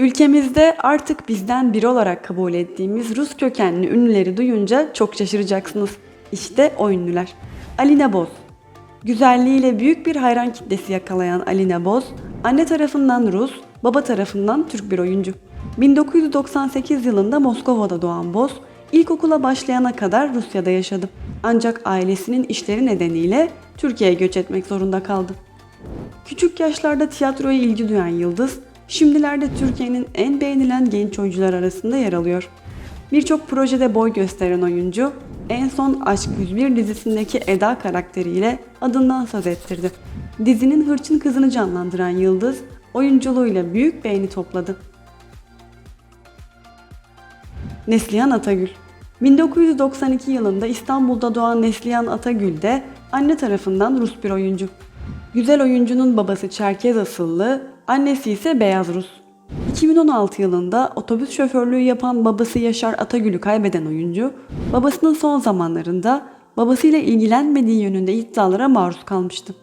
Ülkemizde artık bizden biri olarak kabul ettiğimiz Rus kökenli ünlüleri duyunca çok şaşıracaksınız. İşte o ünlüler. Alina Boz. Güzelliğiyle büyük bir hayran kitlesi yakalayan Alina Boz, anne tarafından Rus, baba tarafından Türk bir oyuncu. 1998 yılında Moskova'da doğan Boz, ilkokula başlayana kadar Rusya'da yaşadı. Ancak ailesinin işleri nedeniyle Türkiye'ye göç etmek zorunda kaldı. Küçük yaşlarda tiyatroya ilgi duyan Yıldız, şimdilerde Türkiye'nin en beğenilen genç oyuncular arasında yer alıyor. Birçok projede boy gösteren oyuncu, en son Aşk 101 dizisindeki Eda karakteriyle adından söz ettirdi. Dizinin hırçın kızını canlandıran Yıldız, oyunculuğuyla büyük beğeni topladı. Neslihan Atagül 1992 yılında İstanbul'da doğan Neslihan Atagül de anne tarafından Rus bir oyuncu. Güzel oyuncunun babası Çerkez asıllı, annesi ise beyaz Rus. 2016 yılında otobüs şoförlüğü yapan babası Yaşar Atagül'ü kaybeden oyuncu, babasının son zamanlarında babasıyla ilgilenmediği yönünde iddialara maruz kalmıştı.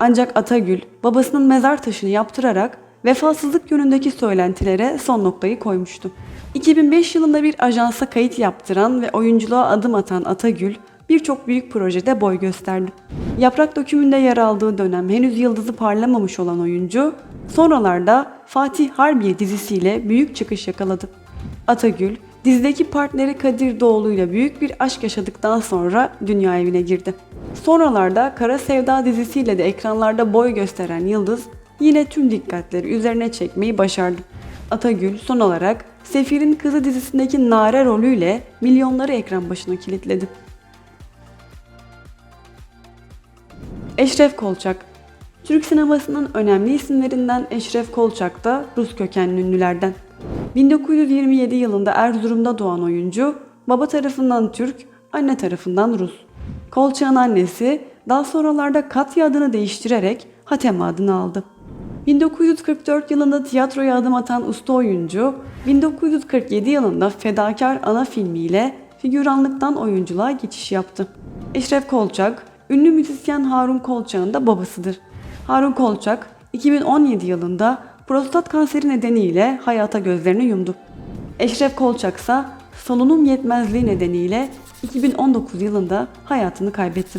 Ancak Atagül, babasının mezar taşını yaptırarak vefasızlık yönündeki söylentilere son noktayı koymuştu. 2005 yılında bir ajansa kayıt yaptıran ve oyunculuğa adım atan Atagül, birçok büyük projede boy gösterdi. Yaprak dökümünde yer aldığı dönem henüz yıldızı parlamamış olan oyuncu, sonralarda Fatih Harbiye dizisiyle büyük çıkış yakaladı. Atagül, dizideki partneri Kadir Doğulu ile büyük bir aşk yaşadıktan sonra dünya evine girdi. Sonralarda Kara Sevda dizisiyle de ekranlarda boy gösteren Yıldız, yine tüm dikkatleri üzerine çekmeyi başardı. Atagül son olarak Sefir'in Kızı dizisindeki Nare rolüyle milyonları ekran başına kilitledi. Eşref Kolçak Türk sinemasının önemli isimlerinden Eşref Kolçak da Rus kökenli ünlülerden. 1927 yılında Erzurum'da doğan oyuncu, baba tarafından Türk, anne tarafından Rus. Kolçak'ın annesi daha sonralarda Katya adını değiştirerek Hatem adını aldı. 1944 yılında tiyatroya adım atan usta oyuncu, 1947 yılında Fedakar ana filmiyle figüranlıktan oyunculuğa geçiş yaptı. Eşref Kolçak, ünlü müzisyen Harun Kolçak'ın da babasıdır. Harun Kolçak, 2017 yılında prostat kanseri nedeniyle hayata gözlerini yumdu. Eşref Kolçak ise solunum yetmezliği nedeniyle 2019 yılında hayatını kaybetti.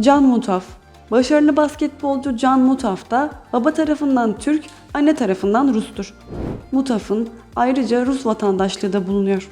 Can Mutaf Başarılı basketbolcu Can Mutaf da baba tarafından Türk, anne tarafından Rus'tur. Mutaf'ın ayrıca Rus vatandaşlığı da bulunuyor.